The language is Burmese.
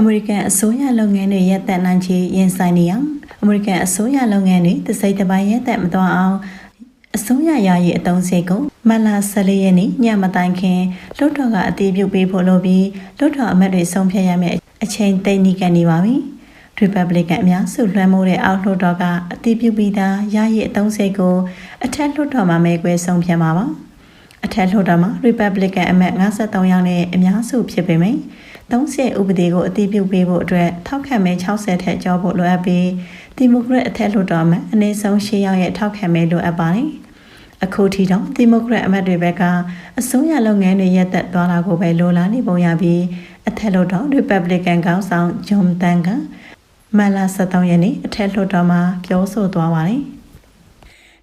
အမေရိကန်အစိုးရလုပ်ငန်းတွေရဲ့တက်နိုင်ချေရင်ဆိုင်နေအောင်အမေရိကန်အစိုးရလုပ်ငန်းတွေတစိမ့်တစ်ပိုင်းရဲ့တက်မသွားအောင်အစိုးရယာယီအတုံးစိတ်ကိုမလာ14ရက်နေ့ညမတိုင်ခင်လွှတ်တော်ကအတည်ပြုပေးဖို့လိုပြီးလွှတ်တော်အမတ်တွေဆုံးဖြတ်ရမယ့်အချိန်တိတ်နီးကနေပါပြီ။ Republican အများစုလွှမ်းမိုးတဲ့အောက်လွှတ်တော်ကအတည်ပြုပြီးသားယာယီအတုံးစိတ်ကိုအထက်လွှတ်တော်မှာမဲခွဲဆုံးဖြတ်မှာပါ။ အထက်လွှတ်တော်မှာ Republican အမတ်53ယောက်နဲ့အများစုဖြစ်ပေမယ့်30ဥပဒေကိုအတည်ပြုပေးဖို့အတွက်ထောက်ခံမဲ60ထက်ကျော်ဖို့လိုအပ်ပြီးဒီမိုကရက်အထက်လွှတ်တော်အမတ်အနည်းဆုံး10ယောက်ရဲ့ထောက်ခံမဲလိုအပ်ပါတယ်။အခုထိတော့ဒီမိုကရက်အမတ်တွေဘက်ကအစိုးရလုပ်ငန်းတွေရက်သက်သွားတာကိုပဲလိုလားနေပုံရပြီးအထက်လွှတ်တော် Republican ခေါင်းဆောင်ဂျွန်တန်ကမလာ73ရက်နေ့အထက်လွှတ်တော်မှာပြောဆိုသွားပါတယ်။